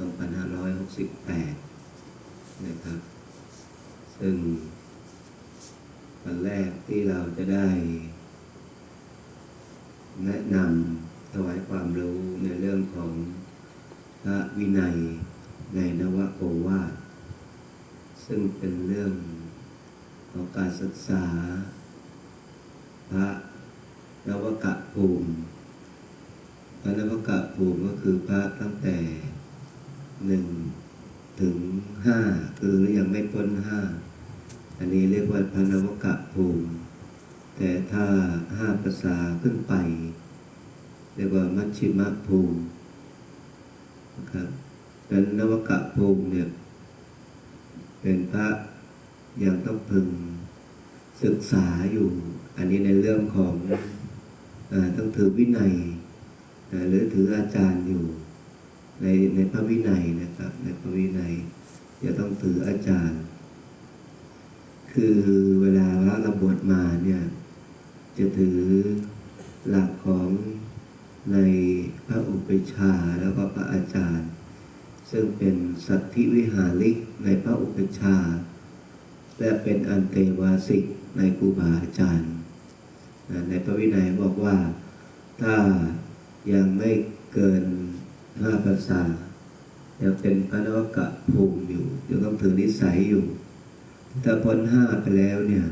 2568 นะครับ ซึ่งวันแรกที่เราจะได้ แนะนำถวายความรู้ในเรื่องของพระวินัยในนวโอวาทซึ่งเป็นเรื่องของการศึกษา พระนวกะภูมิพระนวกะภูมิก็คือพระตั้งแต่ หนึ่งถึงห้าคือยังไม่พ้นห้าอันนี้เรียกว่าพนวกะภูมิ แต่ถ้าห้าภาษาขึ้นไป เรียกว่ามัชชิมภูมินะครับเป็นนวกะภูมิเนี่ยเป็นพระยังต้องพึงศึกษาอยู่ อันนี้ในเรื่องของอต้องถือวินัยหรือถืออาจารย์อยู่ ในในพระวินัยนะครับ ในพระวินัยจะต้องถืออาจารย์ คือเวลาว่าเราบวชมาเนี่ยจะถือหลักของในพระอุปชฌาย์แล้วก็พระอาจารย์ ซึ่งเป็นสัตธิวิหาริกในพระอุปชฌาย์และเป็นอันเตวาสิกในครูบาอาจารย์ ในพระวินัยบอกว่าถ้ายังไม่เกิน ห้าภาษายังเป็นพระนวกะภูมิอยู่ยังต้องถือนิสัยอยู่ ถ้าพ้นห้าไปแล้วเนี่ย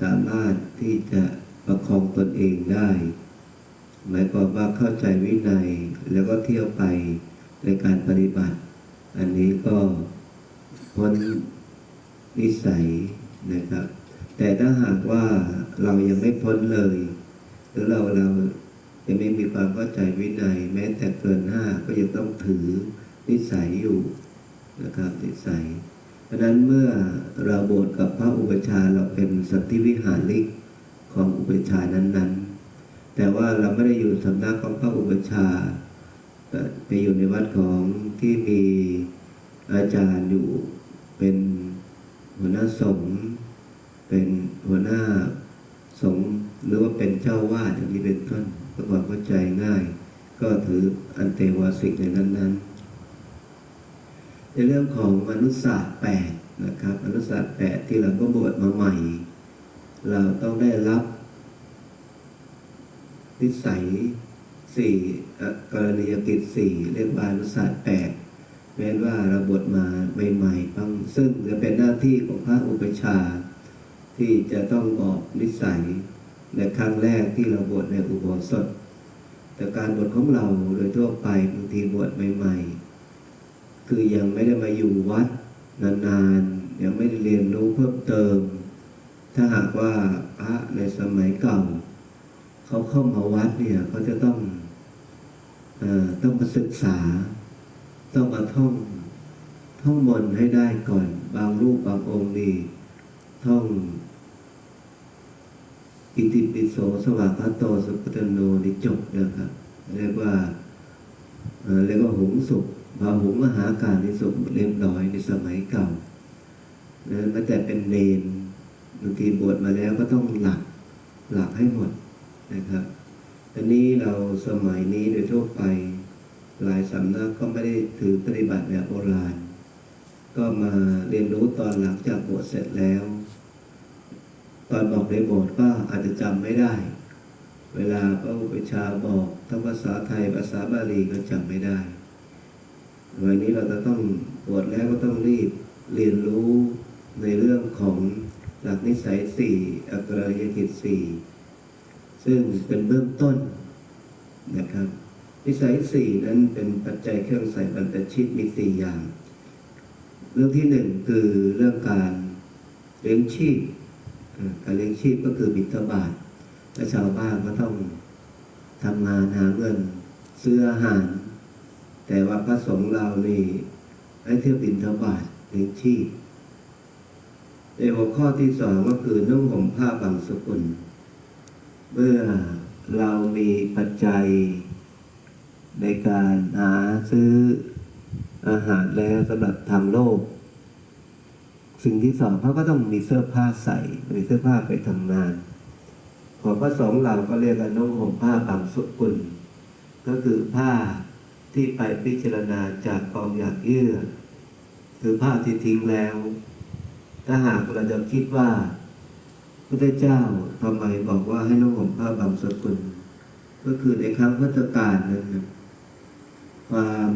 สามารถที่จะประคองตนเองได้ หมายความว่าเข้าใจวินัยแล้วก็เที่ยวไปในการปฏิบัติ อันนี้ก็พ้นนิสัยนะครับ แต่ถ้าหากว่าเรายังไม่พ้นเลย หรือเราเรา ยังไม่มีความเข้าใจวินัย แม้แต่เกินห้าก็ยังต้องถือนิสัยอยู่นะครับนิสัยเพราะนั้นเมื่อเราบวชกับพระอุปชฌาย์เราเป็นสัตธิวิหาริกของอุปชฌายนั้นๆ แต่ว่าเราไม่ได้อยู่สำนักของพระอุปชฌาย์แต่ไปอยู่ในวัดของที่มีอาจารย์อยู่เป็นหัวหน้าสงฆ์เป็นหัวหน้า หรือว่าเป็นเจ้าวาดอย่างนี้เป็นต้นเพื่อความเข้าใจง่าย ก็ถืออันเตวาสิกในนั้นๆ ในเรื่องของมนุษยศาสตร์แปดนะครับมนุษยศาสตร์แปดที่เราก็บวชมาใหม่ เราต้องได้รับ นิสัยสี่กรณียกิจสี่เรียกว่าอนุศาสตร์แปดแม้ว่าเราบวชมาใหม่ๆบางซึ่งจะเป็นหน้าที่ของพระอุปชาที่จะต้องบอกนิสัย ในครั้งแรกที่เราบวชในอุโบสถ แต่การบวชของเราโดยทั่วไปบางทีบวชใหม่ ๆ คือยังไม่ได้มาอยู่วัดนานๆ ยังไม่ได้เรียนรู้เพิ่มเติม ถ้าหากว่าพระในสมัยเก่า เขาเข้ามาวัดเนี่ยเขาจะต้องอต้องมาศึกษา ต้องมาท่องท่องมนให้ได้ก่อน บางรูปบางองค์นี่ท่อง อิติปิโสสวากาโตสุปตโนนี่จบนะครับ เรียกว่าเรียกว่าหงสุขพาหงมหาการในสุขเรียบร้อยในสมัยเก่านะแม้แต่เป็นเนนบางทีบวชมาแล้วก็ต้องหลักหลักให้หมดนะครับอันนี้เราสมัยนี้โดยทั่วไปหลายสำนักก็ไม่ได้ถือปฏิบัติแบบโบราณ ก็มาเรียนรู้ตอนหลังจากบวชเสร็จแล้ว ตอนบอกในโบสถ์ก็อาจจะจำไม่ได้ เวลาพระอุปชาบอกทั้งภาษาไทยภาษาบาลีก็จำไม่ได้ วันนี้เราจะต้องบวชแล้วก็ต้องรีบเรียนรู้ในเรื่องของหลักนิสัยสี่อักรยกิจสี่ซึ่งเป็นเบื้องต้นนะครับ นิสัยสี่นั้นเป็นปัจจัยเครื่องใส่บรรพชิตมีสี่อย่าง เรื่องที่หนึ่งคือเรื่องการเลี้ยงชีพ การเลี้ยงชีพก็คือบิณฑบาตและชาวบ้านก็ต้องทำงานหาเงินซื้ออาหาร แต่ว่าพระสงฆ์เรานี่ให้เที่ยวบิณฑบาตเลี้ยงชีพในหัวข้อที่สองก็คือนุ่งห่มผ้าบางสกุล เมื่อเรามีปัจจัยในการหาซื้ออาหารแล้วสำหรับทางโลก สิ่งที่สองเขาก็ต้องมีเสื้อผ้าใส่มีเสื้อผ้าไปทำงานของพระสงฆ์เราก็เรียกกันนุ่งห่มผ้าบางสกุล ก็คือผ้าที่ไปพิจารณาจากกองอยากเยื่อคือผ้าที่ทิ้งแล้ว ถ้าหากเราจะคิดว่าพระเจ้าทำไมบอกว่าให้นุ่งห่มผ้าบางสกุล ก็คือในครั้งพุทธกาลนั้นความ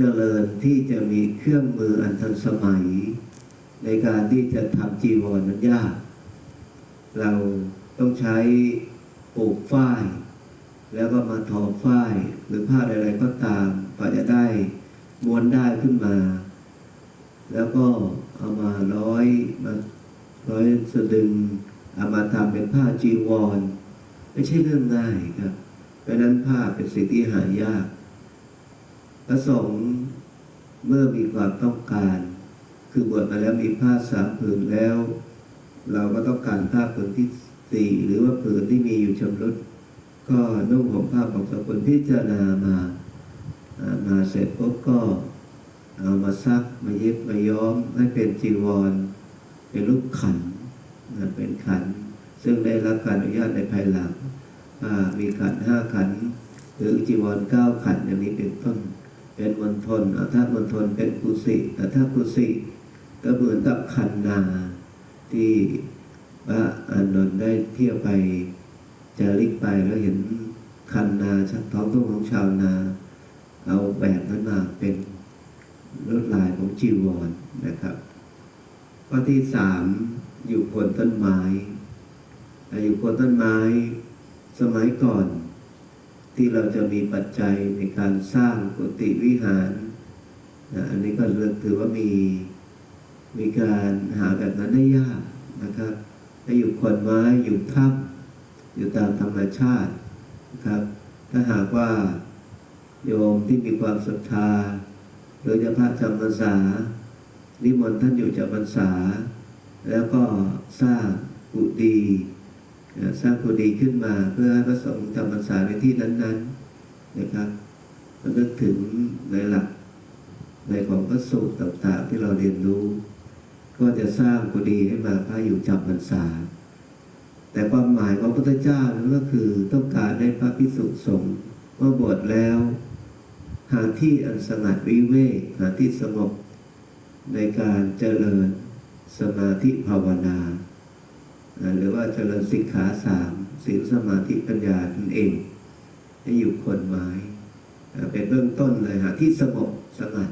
เจริญที่จะมีเครื่องมืออันทันสมัย ในการที่จะทำจีวรนั้นยาก เราต้องใช้ปลูกฝ้าย แล้วก็มาทอฝ้ายหรือผ้าอะไรก็ตามกว่าจะได้ม้วนได้ขึ้นมา แล้วก็เอามาร้อยมาร้อยสะดึงเอามาทำเป็นผ้าจีวร ไม่ใช่เรื่องง่ายครับเพราะฉะนั้นผ้าเป็นสิ่งที่หายาก พระสงฆ์เมื่อมีความต้องการ คือบวชมาแล้วมีผ้าสามผืนแล้ว เราก็ต้องการผ้าผืนที่สี่หรือว่าผืนที่มีอยู่ชำรุดก็นุ่งห่มผ้าของสกุลพิจารณามามาเสร็จปุ๊บก็เอามาซักมาเย็บมาย้อมให้เป็นจีวร เป็นรูปขันเป็นขัน ซึ่งได้รับการอนุญาตในภายหลังมีขันห้าขัน หรือจีวรเก้าขันอย่างนี้เป็นต้น เป็นมณฑลอ่าถ้ามณฑลเป็นกุสิแต่ถ้ากุสิก็เหมือนกับขันนาที่พระอานนท์ได้เที่ยวไปจะลิกไปแล้วเห็นคันนาชักท้องทุ่งของชาวนา เอาแบบนั้นมาเป็นลวดลายของจีวรนะครับข้อที่สามอยู่โคนต้นไม้อยู่โคนต้นไม้ สมัยก่อน ที่เราจะมีปัจจัยในการสร้างกุฏิวิหารนะอันนี้ก็เรื่องถือว่ามีมีการหาแบบนั้นได้ยากนะครับถ้าอยู่คนไม้อยู่ถ้ำอยู่ตามธรรมชาตินะครับ ถ้าหากว่าโยมที่มีความศรัทธาหรือจะพระจำพรรษานิมนต์ท่านอยู่จำพรรษา แล้วก็สร้างกุฏิ สร้างกุฏิขึ้นมาเพื่อให้พระสงฆ์จำพรรษาในที่นั้น ๆ นะครับก็นึกถึงในหลักในของพระสูตรต่างๆ ที่เราเรียนรู้ ก็จะสร้างกุฏิให้มาพระอยู่จำพรรษา แต่ความหมายของพระพุทธเจ้านั้นก็คือต้องการให้พระภิกษุสงฆ์เมื่อบวชแล้ว หาที่อันสงัดวิเวกหาที่สงบในการเจริญสมาธิภาวนา หรือว่าเจริญสิกขาสามศีลสมาธิปัญญาตนเอง ให้อยู่คนไม้เป็นเบื้องต้นเลยหาที่สงบสงัด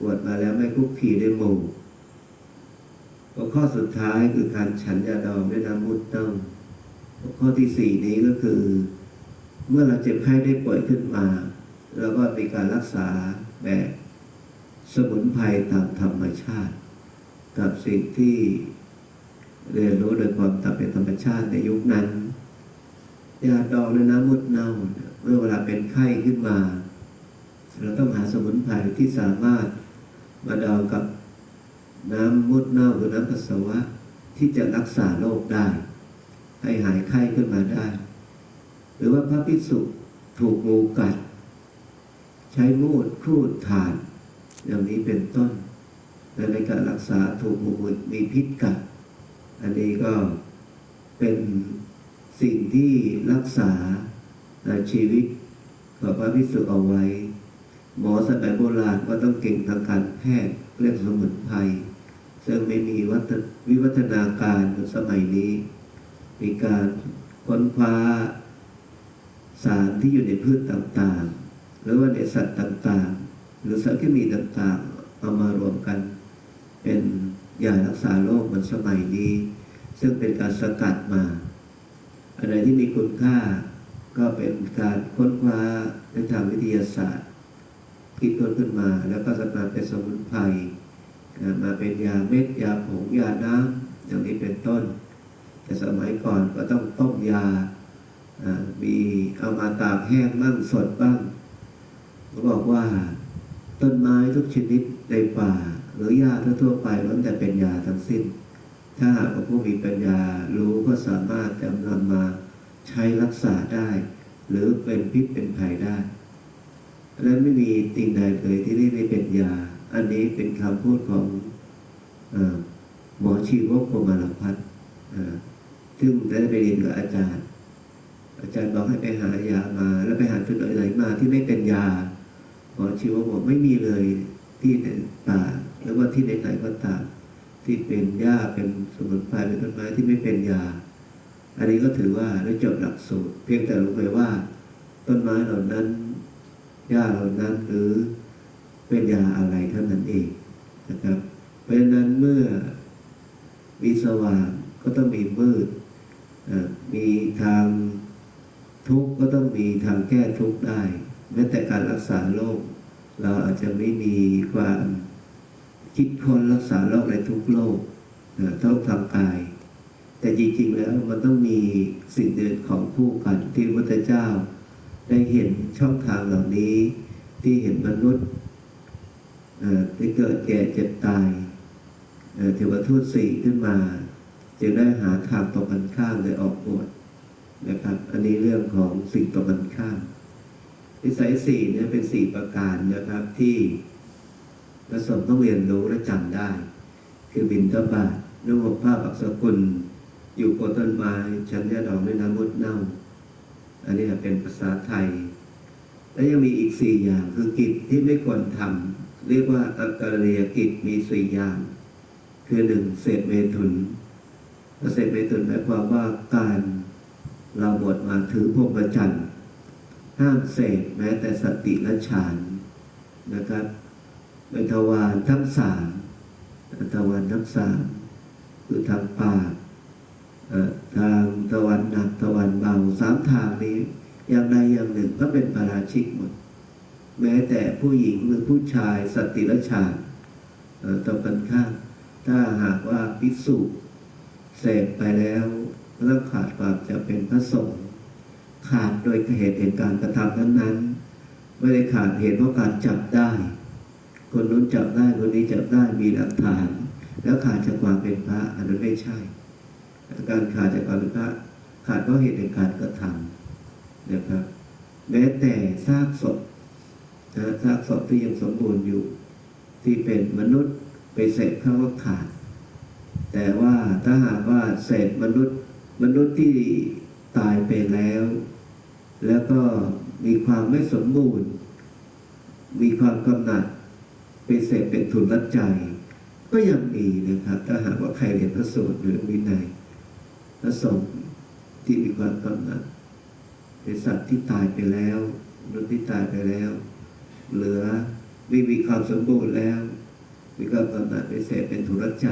บวชมาแล้วไม่คุกคีด้วยหมู่หัวข้อสุดท้ายคือการฉันยาดองด้วยน้ำมุดเต้าหัวข้อที่สี่นี้ก็คือ เมื่อเราเจ็บไข้ได้ป่วยขึ้นมาเราก็มีการรักษาแบบสมุนไพรตามธรรมชาติ กับสิ่งที่ เรียนรู้โดยความตามเป็นธรรมชาติในยุคนั้นยาดองด้วยน้ำมุดเน่าเมื่อเวลาเป็นไข้ขึ้นมา เราต้องหาสมุนไพรที่สามารถมาดองกับน้ำมุดเน่าหรือน้ำปัสสาวะที่จะรักษาโรคได้ ให้หายไข้ขึ้นมาได้ หรือว่าพระภิกษุถูกงูกัด ใช้มูดครูดถ่าน อย่างนี้เป็นต้นและในการรักษาถูกงูมีพิษกัด อันนี้ก็เป็นสิ่งที่รักษาชีวิตของพระภิกษุเอาไว้ หมอสมัยโบราณก็ต้องเก่งทางการแพทย์เรื่องสมุนไพรซึ่งไม่มีว,วิวัฒนาการเหมือนสมัยนี้ มีการค้นคว้าสารที่อยู่ในพืชต่างๆ หรือว่าในสัตว์ต่างๆ หรือสารเคมีต่างๆ เอามารวมกันเป็น ยารักษาโรคเหมือนสมัยนี้ ซึ่งเป็นการสกัดมา อะไรที่มีคุณค่าก็เป็นการค้นคว้าในทางวิทยาศาสตร์คิดค้นขึ้นมา แล้วก็สมาเป็นสมุนไพรมาเป็นยาเม็ดยาผงยาน้ำอย่างนี้เป็นต้น แต่สมัยก่อนก็ต้องต้มยาอ่ามีเอามาตากแห้งบ้างสดบ้างเขาบอกว่าต้นไม้ทุกชนิดในป่า หรือหญ้าทั่วไปล้วนแต่เป็นยาทั้งสิ้น ถ้าหากผู้มีปัญญารู้ก็สามารถจะนำมาใช้รักษาได้ หรือเป็นพิษเป็นภัยได้ดังนั้นไม่มีสิ่งใดเลยที่เรียกได้เป็นยา อันนี้เป็นคำพูดของอหมอชีวกโกมารพัฒน์ซึ่งได้ไปเรียนกับอาจารย์ อาจารย์บอกให้ไปหายามา แล้วไปหาจุดไหนมาที่ไม่เป็นยาหมอชีวกบอกไม่มีเลยที่ในป่า หรือว่าที่ไหนๆก็ตามที่เป็นหญ้าเป็นสมุนไพรเป็นต้นไม้ที่ไม่เป็นยา อันนี้ก็ถือว่าได้จบหลักสูตร เพียงแต่รู้ไปว่า ต้นไม้เหล่านั้นหญ้าเหล่านั้นหรือเป็นยาอะไรเท่านั้นเองนะครับ เพราะฉะนั้นเมื่อมีสว่างก็ต้องมีมืดมีทางทุกข์ก็ต้องมีทางแก้ทุกข์ได้แม้แต่การรักษาโรคเราอาจจะไม่มีความ คิดคนรักษาโรคในทุกโรคต้องทางกาย แต่จริงๆแล้วมันต้องมีสิ่งเดินของคู่กันที่พระพุทเจ้า ได้เห็นช่องทางเหล่านี้ที่เห็นมนุษย์เอ่อที่เกิดแก่เจ็บตายเอ่อเทวทูตสี่ขึ้นมา จึงได้หาทางตรงกันข้ามเลยออกบวชนะครับ อันนี้เรื่องของสิ่งตรงกันข้ามนิสัยสี่เนี่ยเป็นสี่ประการนะครับที่ พระสงฆ์ต้องเรียนรู้และจำได้ คือบินทบาทนุ่งห่มผ้าปักสกุล อยู่โคนต้นไม้ชั้นยาดอกด้วยน้ำมดเน่า อันนี้เป็นภาษาไทย และยังมีอีกสี่อย่างคือกิจที่ไม่ควรทำเรียกว่าอักรณียกิจมีสี่อย่าง คือหนึ่งเสพเมถุนเสพเมถุนหมายความว่าการเราบทมาถือพรหมจรรย์ห้ามเสพแม้แต่สติและฌานนะครับ เป็นทวารทั้งสามทวารทั้งสามคือทางปากทางตะวันหนักตะวันเบาสามทางนี้ อย่างใดอย่างหนึ่งก็เป็นปาราชิกหมด แม้แต่ผู้หญิงหรือผู้ชายสติละชานเอ่อตรงกันข้ามถ้าหากว่าภิกษุเสพไปแล้วก็ต้องขาดความจะเป็นพระสงฆ์ขาดโดยเหตุเหตุการณ์กระทำนั้นๆไม่ได้ขาดเหตุเพราะการจับได้ คนนู้นจับได้คนนี้จับได้มีหลักฐาน แล้วขาดจากความเป็นพระอันนั้นไม่ใช่ การขาดจากความเป็นพระขาดเพราะเหตุในการกระทำนะครับแม้แต่ซากศพนะซากศพที่ยังสมบูรณ์อยู่ ที่เป็นมนุษย์ไปเสพเข้าว่าขาด แต่ว่าถ้าหากว่าเสพมนุษย์มนุษย์ที่ตายไปแล้ว แล้วก็มีความไม่สมบูรณ์ มีความกำหนัด ไปเสพเป็นทุนรัดใจ ก็ยังมีนะครับ ถ้าหากว่าใครเรียนพระสูตรหรือวินัยพระสงฆ์ที่มีความกำหนัดเป็นสัตว์ที่ตายไปแล้วมนุษย์ที่ตายไปแล้ว เหลือไม่มีความสมบูรณ์แล้ว มีความกำหนัดไปเสพเป็นทุนรัจใจ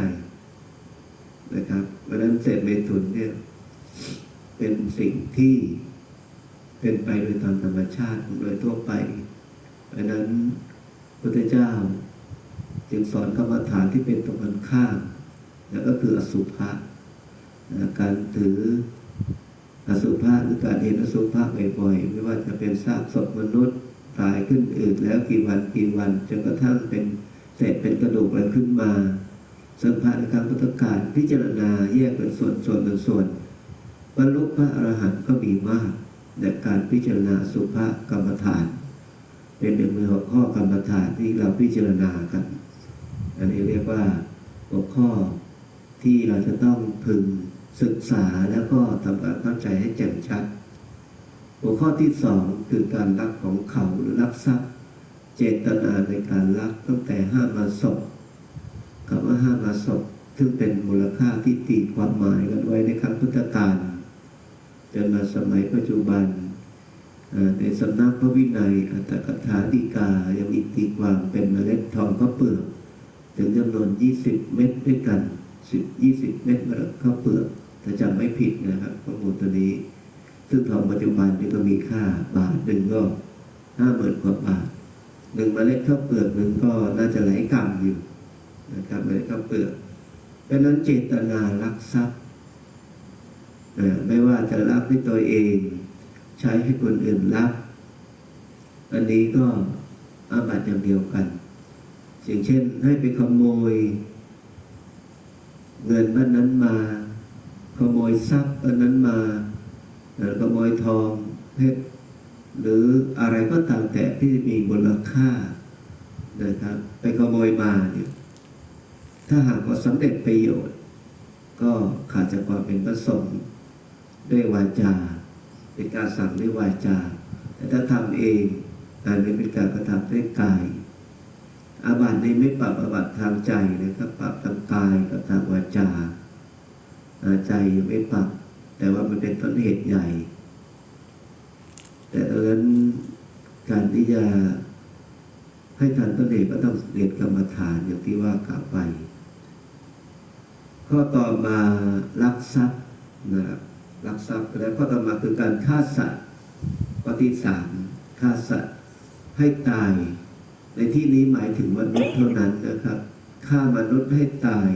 นะครับเพราะฉะนั้นเสพเมถุนเนี่ยเป็นสิ่งที่เป็นไปโดยตามธรรมชาติโดยทั่วไปเพราะนั้นพระเจ้า จึงสอนกรรมฐานที่เป็นตรงกันข้ามแล้วก็คืออสุภะนะการถืออสุภะหรือการเห็นอสุภะบ่อยๆ ไม่ว่าจะเป็นซากศพมนุษย์ตายขึ้นอืดแล้วกี่วันกี่วันจนกระทั่งเป็นเศษเป็นกระดูกอะไรขึ้นมาสัมผัสในการพุทธการพิจารณาแยกเป็นส่วนส่วนเป็นส่วนบรรลุพระอรหันต์ก็มีมากในการพิจารณาสุภะกรรมฐาน เป็นหนึ่งในหัวข้อกรรมฐานที่เราพิจารณากัน อันนี้เรียกว่าหัวข้อที่เราจะต้องพึงศึกษาแล้วก็ทำความเข้าใจให้แจ่มชัด หัวข้อที่สองคือการรักของเขาหรือรักทรัพย์ เจตนาในการรักตั้งแต่ห้ามาศพคำว่าห้ามาศพซึ่งเป็นมูลค่าที่ตีความหมายกันไว้ในครั้งพุทธกาลจนมาสมัยปัจจุบันในสำนักพระวินัยอัตถกถาดีกายังมีตีความเป็นเมล็ดทองข้าเปลือก ถึงจำนวน 20 เม็ดด้วยกัน 10 20 เม็ดเมล็ดข้าวเปลือกถ้าจำไม่ผิดนะครับข้อมูลตัวนี้ ซึ่งทองปัจจุบันนี่ก็มีค่าบาทหนึ่งก็ห้าหมื่นกว่าบาทหนึ่งเมล็ดข้าวเปลือกหนึ่งก็น่าจะหลายกรัมอยู่นะครับเมล็ดข้าวเปลือกเพราะนั้นเจตนารักทรัพย์ไม่ว่าจะรับให้ตัวเอง ใช้ให้คนอื่นรับอันนี้ก็อาบัติอย่างเดียวกัน อย่างเช่นให้ไปขโมย เงินบ้านนั้นมา ขโมยทรัพย์บ้านนั้นมาเอ่อขโมยทองเพชรหรืออะไรก็ตามแต่ที่มีมูลค่านะครับ ไปขโมยมาเนี่ยถ้าหากว่าสำเร็จประโยชน์ ก็ขาดจากความเป็นพระสงฆ์ด้วยวาจา เป็นการสั่งด้วยวาจา แต่ถ้าทำเองอันนี้เป็นการกระทำด้วยกาย อาบัติในไม่ปรับอาบัติทางใจนะครับปรับทางกายกับทางวาจาใจไม่ปรับ แต่ว่ามันเป็นต้นเหตุใหญ่ แต่เอิญการที่จะให้ทันต้นเหตุก็ต้องเรียนกรรมฐานอย่างที่ว่ากล่าวไป ข้อต่อมาลักทรัพย์นะครับลักทรัพย์แล้วข้อต่อมาคือการฆ่าสัตว์ข้อที่สามฆ่าสัตว์ให้ตาย ในที่นี้หมายถึงมนุษย์เท่านั้นนะครับฆ่ามนุษย์ให้ตาย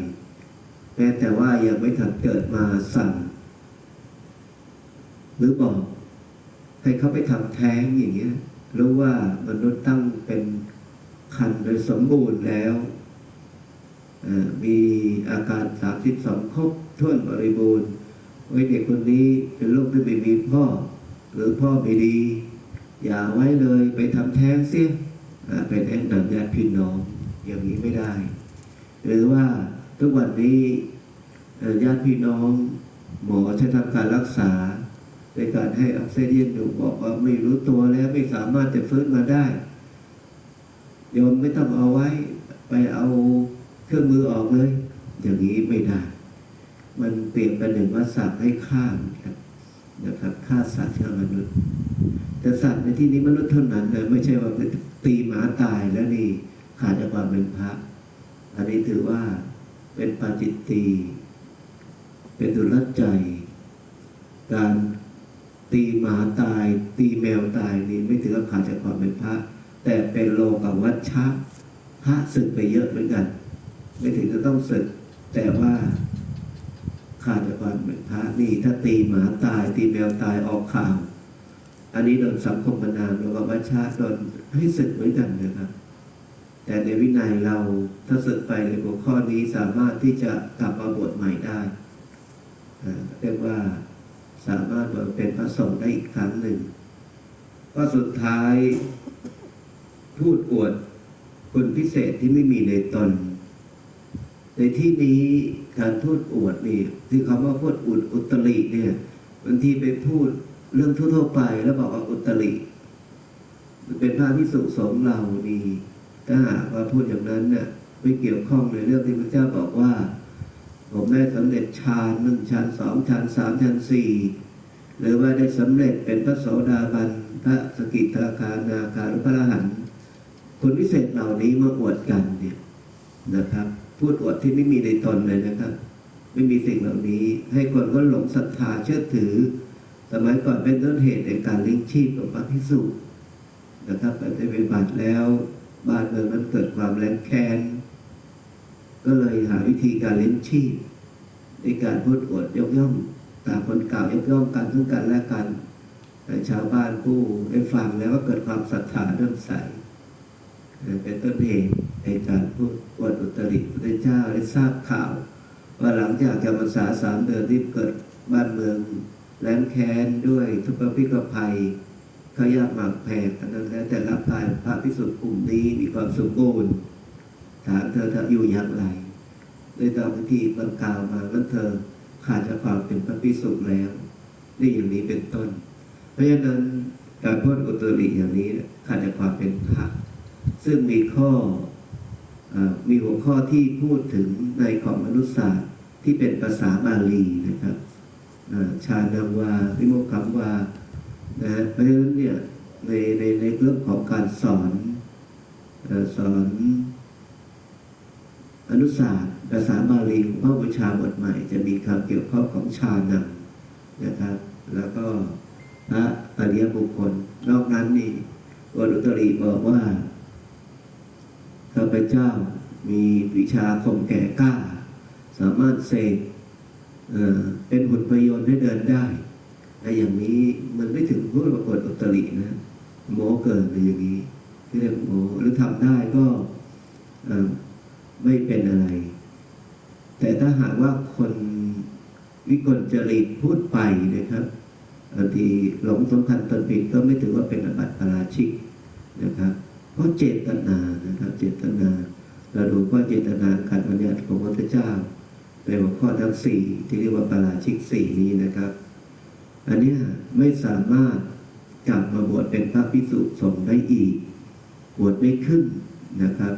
แม้แต่ว่ายังไม่ทันเกิดมาสั่ง หรือบอก ให้เขาไปทำแท้งอย่างเงี้ยรู้ว่ามนุษย์ตั้งเป็นคันโดยสมบูรณ์แล้วมีอาการสามสิบสองครบถ้วนบริบูรณ์ไว้เด็กคนนี้เป็นลูกที่ไม่มีพ่อ หรือพ่อไม่ดี อย่าไว้เลยไปทำแท้งเสีย ไปแนะนำญาติพี่น้องอย่างนี้ไม่ได้ หรือว่าทุกวันนี้ญาติพี่น้อง หมอใช้ทำการรักษาในการให้ออกซิเจนอยู่บอกว่าไม่รู้ตัวแล้วไม่สามารถจะฟื้นมาได้โยมไม่ต้องเอาไว้ไปเอาเครื่องมือออกเลย อย่างนี้ไม่ได้ มันเปรียบประหนึ่งว่าสัตว์ให้ฆ่ามือนกั นะครับฆ่าสัตว์ฆ่ามนุษย์ แต่สัตว์ในที่นี้มนุษย์เท่านั้นนะไม่ใช่ว่าตีหมาตายแล้วนี่ขาดจากความเป็นพระ อันนี้ถือว่าเป็นปาจิตตีเป็นดุลใจ การตีหมาตาย ตีแมวตายนี่ไม่ถือว่าขาดจากความเป็นพระ แต่เป็นโลกวัชชะพระศึกไปเยอะเหมือนกัน ไม่ถึงจะต้องศึก แต่ว่า ขาดกความเป็นพระนี่ถ้าตีหมาตาย ตีแมวตายออกข่าว อันนี้โดนสังคมประนามโลกวัชชะโดนให้ศึกเหมือนกันนะครับ แต่ในวินัยเราถ้าศึกไปในหัวข้อนี้สามารถที่จะกลับมาบวชใหม่ได้เรียกว่าสามารถมาเป็นพระสงฆ์ได้อีกครั้งหนึ่งก็สุดท้ายพูดอวดคุณพิเศษที่ไม่มีในตน ในที่นี้การพูดอวดนี่ที่คำว่าพูดอุดอุตริเนี่ยบางทีไปพูดเรื่องทั่วๆไปแล้วบอกว่าอุตริมันเป็นพระพิสุสงฆ์เรานี่ถ้าหากว่าพูดอย่างนั้นเนี่ยไม่เกี่ยวข้องในเรื่องที่พระเจ้าบอกว่า ผมได้สำเร็จฌานหนึ่งฌานสองฌานสามฌานสี่หรือว่าได้สำเร็จเป็นพระโสดาบันพระสกิทาคานาคาหรือพระอรหันต์คุณพิเศษเหล่านี้มาอวดกันเนี่ยนะครับ พูดอวดที่ไม่มีในตนเลยนะครับ ไม่มีสิ่งเหล่านี้ ให้คนก็หลงศรัทธาเชื่อถือ สมัยก่อนเป็นต้นเหตุในการเลี้ยงชีพของพระภิกษุนะครับแต่ได้ปฏิบัติแล้วบ้านเมืองนั้นเกิดความแรงแค้นก็เลยหาวิธีการเลี้ยงชีพในการพูดอวดยกย่องต่างคนกล่าวยกย่องกันซึ่งกันและกัน แต่ชาวบ้านผู้ได้ฟังแล้วก็เกิดความศรัทธาเริ่มใส เป็นต้นเหตุในการพูดอวดอุตริพระเจ้าได้ทราบข่าว ว่าหลังจากจำพรรษาสามเดือนที่เกิดบ้านเมืองแรงแค้นด้วยทุกข์พิกภัยเขายากหมากแพงอันนั้นแล้วแต่รับกายพระพิสุทธิ์กลุ่มนี้มีความสมบูรณ์ถามเธอเธออยู่อย่างไรด้ตามพิธีบรรกาวมาว่าเธอขาดจากความเป็นพระพิสุแล้วนี่อย่างนี้เป็นต้น เพราะฉะนั้นการพูดอุตริอย่างนี้ขาดจากความเป็นพระ ซึ่งมีข้ออมีหัวข้อที่พูดถึงในของมนุษยศาสตร์ที่เป็นภาษาบาลีนะครับชาดาวาวิโมกขัมวานะฮะเพราะฉะนั้นเนี่ยในในในเรื่องของการสอนอสอนอนุศาสตร์ภาษาบาลีของพระบูชาบทใหม่ จะมีคำเกี่ยวข้องของฌานังนะครับ แล้วก็พระอริยบุคคล นอกนั้นนี่วรุตรีบอกว่า ข้าพเจ้ามีวิชาข่มแก่กล้า สามารถเสกเอ่อเป็นหุ่นพยนต์ให้เดินได้แต่อย่างนี้มันไม่ถึงพูดปรากฏอุตรินะ โมเกินในอย่างนี้ที่เรียกโมหรือทำได้ก็ไม่เป็นอะไร แต่ถ้าหากว่าคนวิกลจริตพูดไปนะครับบางทีหลงสำคัญตนผิดก็ไม่ถือว่าเป็นอบัติปราชิกนะครับ เพราะเจตนานะครับ เจตนา เราดูว่าเจตนาการบัญญัติของพระพุทธเจ้า ในหัวข้อทั้งสี่ที่เรียกว่าปราชิกสี่นี้นะครับ อันนี้ไม่สามารถกลับมาบวชเป็นพระภิกษุสงฆ์ได้อีก บวชไม่ขึ้นนะครับ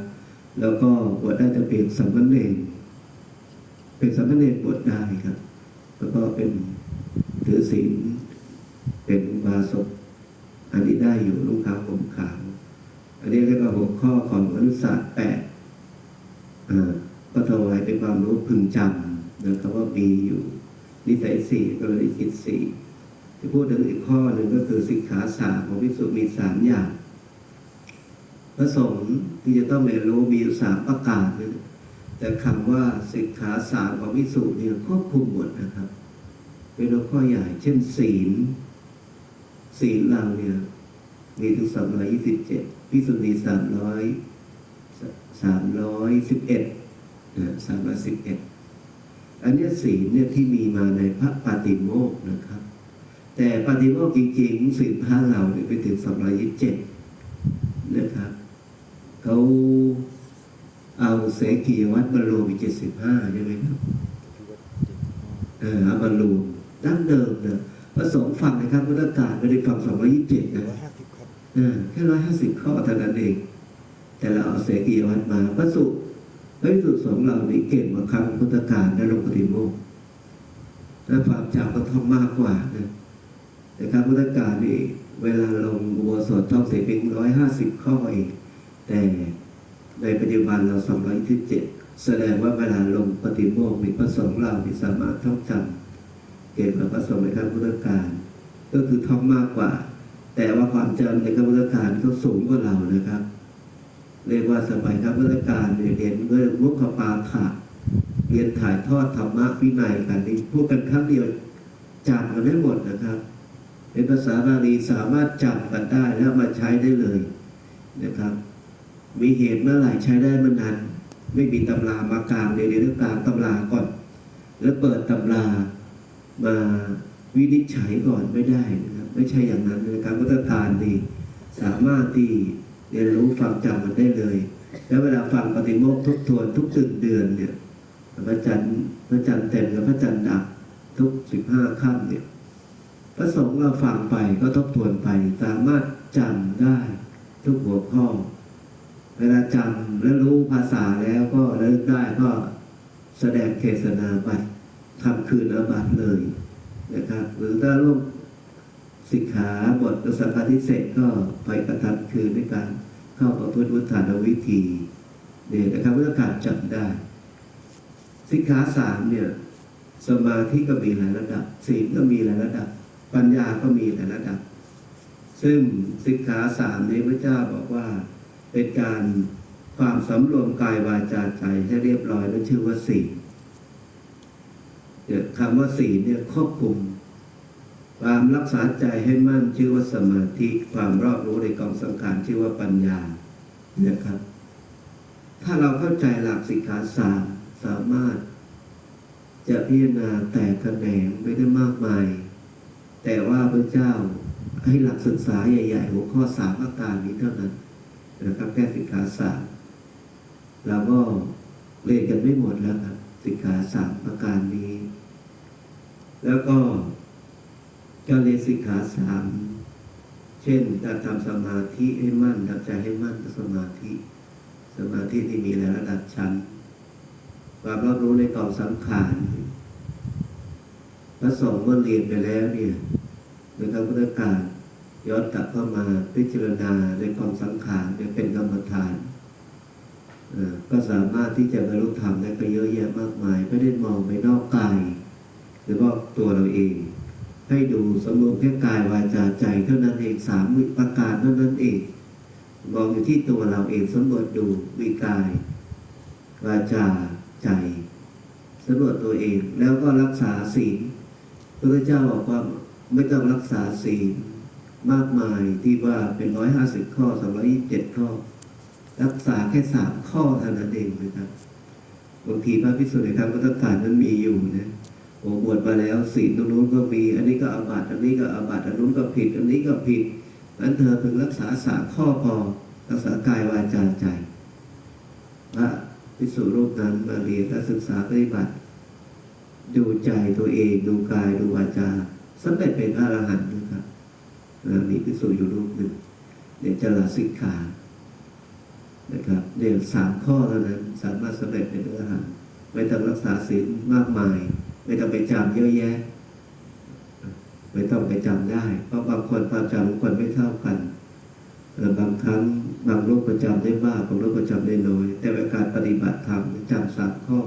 แล้วก็บวชได้แต่เพียงสามเณรเป็นสามเณรบวชได้ครับ แล้วก็เป็นถือศีลเป็นบาสกอันนี้ได้อยู่ลุงขาผมขาว อันนี้เรียกว่าหัวข้อของมนุษยศาสตร์แปดก็ถวายเป็นความรู้พึงจำนะครับว่ามีอยู่ นิสัยสี่กรณีจิตสี่ที่พูดถึงอีกข้อหนึ่งก็คือสิกขาสามของพิสุมีสามอย่างพระสงฆ์ที่จะต้องเรียนรู้มีอยู่สามประการนะแต่คำว่าสิกขาสามของพิสุเนี่ยครอบคลุมหมดนะครับ เป็นหัวข้อใหญ่ เช่นศีลศีลเราเนี่ยมีถึงสามร้อยยี่สิบเจ็ด พิสุนีสามร้อยสามร้อยสิบเอ็ดสามร้อยสิบเอ็ดอันนี้ศีลเนี่ยที่มีมาในพระปาติโมกนะครับ แต่ปาติโมกจริงๆศีลพระเราเนี่ยไปถึงสามร้อยยี่สิบเจ็ดนะครับเขาเอาเสกียวัดมารวมอีเจ็ดสิบห้าใช่ไหมครับเออเอามารวมดั้งเดิมนะพระสงฆ์ฟังนะครับพุทธกาลไม่ได้ฟังสองร้อยยี่สิบเจ็ดนะ แค่ร้อยห้าสิบข้อเท่านั้นเอง แต่เราเอาเสกียวัดมาพระสุพระสุสงเรานี่เก่งกว่าคำพุทธกาลและลงปฏิโมกข์และความจำก็ท่องมากกว่านะแต่คำพุทธกาลนี่เวลาลงอุโบสถท่องเสียเป็นร้อยห้าสิบข้อเอง แต่ในปัจจุบันเราสองร้อยที่เจ็ดแสดงว่าเวลาลงปฏิโมกมีพระสงฆ์เรามีสามารถท่องจำเก่งกว่าพระสงฆ์ในครั้งพุทธกาลก็คือท่องมากกว่า แต่ว่าความจำในครั้งพุทธกาลก็สูงกว่าเรานะครับ เรียกว่าสมัยครั้งพุทธกาเนี่ยเรียนเรื่องมุขปาฐะเรียนถ่ายทอดธรรมะวินัยกันนี่พูดกันครั้งเดียวจำกันได้หมดนะครับเป็นภาษาบาลีสามารถจำกันได้แล้วมาใช้ได้เลยนะครับ มีเหตุเมื่อไหร่ใช้ได้เมื่อนั้น ไม่มีตำรามากลางเดี๋ยวเดี๋ยวกลางตำราก่อน แล้วเปิดตำรามาวินิจฉัยก่อนไม่ได้นะครับ ไม่ใช่อย่างนั้นนะครับพุทธทานดีสามารถที่เรียนรู้ฟังจำมันได้เลย แล้วเวลาฟังปฏิโมกข์ทบทวนทุกตึงเดือนเนี่ยพระจันทร์พระจันทร์เต็มกับพระจันทร์ดับทุกสิบห้าค่ำเนี่ยพระสงฆ์เราฟังไปก็ทบทวนไป สามารถจำได้ทุกหัวข้อ เวลาจำและรู้ภาษาแล้วก็เลิกได้ก็แสดงเทศนาบัตรทำคืนอาบัตเลยนะครับ หรือถ้าร่วม สิกขาบทสังฆาทิเศษก็ไปกระทำคืนในการเข้าประพฤติวุฒานวิธีเนี่ยนะครับเพื่อการจำได้ สิกขาสามเนี่ยสมาธิก็มีหลายระดับศีลก็มีหลายระดับ ปัญญาก็มีหลายระดับ ซึ่งสิกขาสามนี้พระเจ้าบอกว่าเป็นการความสำรวมกายวาจาใจให้เรียบร้อยนั่นชื่อว่าศีลคำว่าศีลเนี่ยครอบคลุม ความรักษาใจให้มั่นชื่อว่าสมาธิความรอบรู้ในกองสังขารชื่อว่าปัญญานะครับ ถ้าเราเข้าใจหลักสิกขาสามสามารถ จะพิจารณาแต่แขนงไม่ได้มากมาย แต่ว่าพระเจ้าให้หลักศึกษาใหญ่ๆหัวข้อสามประการนี้เท่านั้นนะครับแค่สิกขาสามเราก็เรียนกันไม่หมดแล้วครับสิกขาสามประการนี้ แล้วก็ การเรียนสิกขาสามเช่นการทำสมาธิให้มั่นทำใจให้มั่นสมาธิ สมาธิที่มีหลายระดับชั้นความรอบรู้ในกองสังขารพระสงฆ์เมื่อเรียนไปแล้วเนี่ยในทางพุทธการย้อนกลับเข้ามาพิจารณาในกองสังขารเนี่ยเป็นกรรมฐานก็สามารถที่จะบรรลุธรรมได้ก็เยอะแยะมากมาย ไม่ได้มองไปนอกกายหรือว่าตัวเราเอง ให้ดูสมรวมแค่กายวาจาใจเท่านั้นเองสามประการเท่านั้นเองมองอยู่ที่ตัวเราเองสำรวจดูมีกายวาจาใจสำรวจตัวเองแล้วก็รักษาศีลพระพุทธเจ้าบอกว่าไม่ต้องรักษาศีลมากมายที่ว่าเป็นร้อยห้าสิบข้อสองร้อยี่สิบเจ็ดข้อ รักษาแค่สามข้อเท่านั้นเองนะครับบางทีพระพิสุทธิ์ในครั้งพุทธกาลนั้นมีอยู่นะ โอ้บวชมาแล้วศีลตรงนู้นก็มี อันนี้ก็อาบัติอันนี้ก็อาบัติอันนู้นก็ผิด อันนี้ก็ผิดนั้นเธอเพิ่งรักษาสามข้อพอรักษากายวาจาใจพระพิสุรูปนั้นมาเรียนและศึกษาปฏิบัติ ดูใจตัวเองดูกายดูวาจาสำเร็จเป็นอรหันต์นะครับมีพิสูจน์อยู่รูปหนึ่งเดี๋ยวจะลาสิกขานะครับเดี๋ยวสามข้อเท่านั้นสามารถสำเร็จเป็นอรหันต์ไม่ต้องรักษาศีลมากมาย ไม่ต้องไปจำเยอะแยะ ไม่ต้องไปจำได้ เพราะบางคนความจำคนไม่เท่ากันบางครั้งบางโรคประจำได้มากบางโรคประจำได้น้อย แต่ว่าการปฏิบัติธรรมจำสามข้อ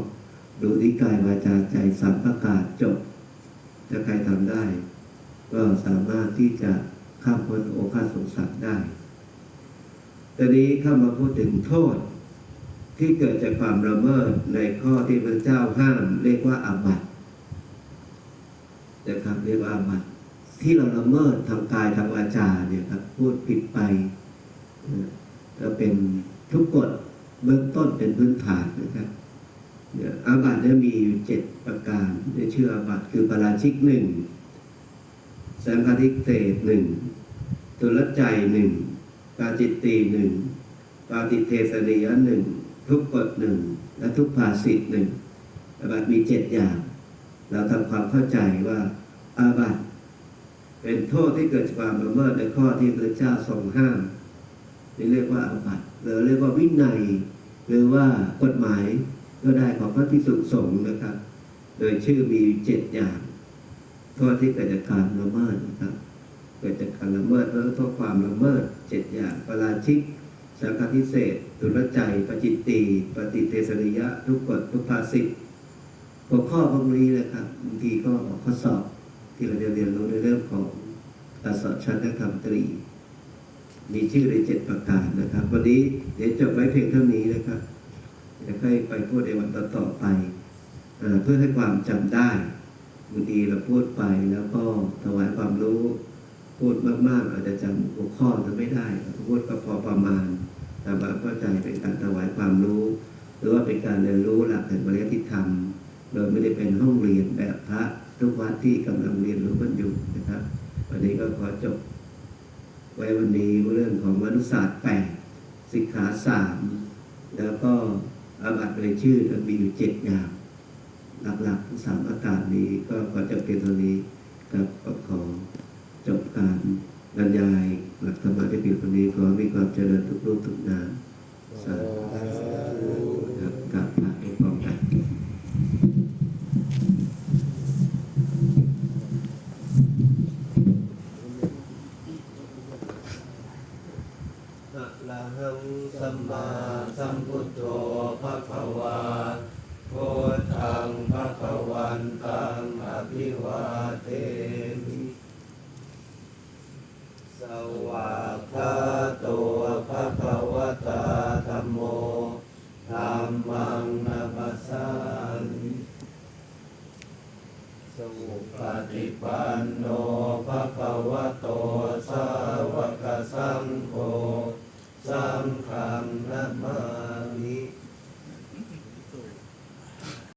ดูที่กายวาจาใจสามประกาศจบถ้าใครทำได้ ก็สามารถที่จะข้ามพ้นโอภาสสงสารได้ตอนนี้เข้ามาพูดถึงโทษที่เกิดจากความละเมิดในข้อที่พระเจ้าห้ามเรียกว่าอาบัติ นะครับเรียกว่าอาบัติที่เราละเมิดทางกายทางวาจาเนี่ยครับพูดผิดไปก็เป็นทุกกฎเบื้องต้นเป็นพื้นฐานนะครับเนี่ยอาบัติเนี่ยมีอยู่เจ็ดประการในชื่ออาบัติคือปราชิกหนึ่งสังฆทิเศษหนึ่งตุลใจหนึ่งปาจิตตีหนึ่งปาติเทสนิยะหนึ่งทุกกฎหนึ่งและทุกภาสิทหนึ่งอาบัติมีเจ็ดอย่าง เราทำความเข้าใจว่าอาบัติเป็นโทษที่เกิดจากความละเมิดในข้อที่พระเจ้าทรงห้ามนี่เรียกว่าอาบัติหรือเรียกว่าวินัย หรือว่ากฎหมายก็ได้ของพระพิสุสงฆ์นะครับ โดยชื่อมีเจ็ดอย่างโทษที่เกิดจากการละเมิดนะครับ เกิดจากการละเมิดแล้วโทษความละเมิดเจ็ดอย่างปาราชิกสังฆทิเศษตุลใจปจิตตีปฏิเทสนิยะ ทุกกฎทุกภาสิท หัวข้อพวกนี้นะครับบางทีก็ออกข้อสอบที่เราจะเรียนรู้ในเรื่องของการสอบชั้นนักธรรมตรี มีชื่อในเจ็ดประการนะครับ วันนี้เดี๋ยวจบไว้เพียงเท่านี้นะครับเดี๋ยวค่อยไปพูดในวันต่อๆไปเอเพื่อให้ความจำได้บางทีเราพูดไปแล้วก็ถวายความรู้ พูดมากๆ อาจจะจำหัวข้อจะไม่ได้พูดก็พอประมาณ แต่บางเข้าใจเป็นการถวายความรู้ หรือว่าเป็นการเรียนรู้หลักแห่งปริยัติธรรม โดยไม่ได้เป็นห้องเรียนแบบพระทุกวัดที่กำลังเรียนรู้กันอยู่นะครับ วันนี้ก็ขอจบ ไว้วันนี้เรื่องของมนุษยศาสตร์แปดสิกขาสามแล้วก็อาบัติในชื่อมีอยู่เจ็ดอย่างหลักๆสามอาการนี้ก็ขอจบเพียงเท่านี้ครับก็ขอจบการบรรยายหลักธรรมะที่เพียงเท่านี้ขอมีความเจริญทุกรูปทุกนามสาธุ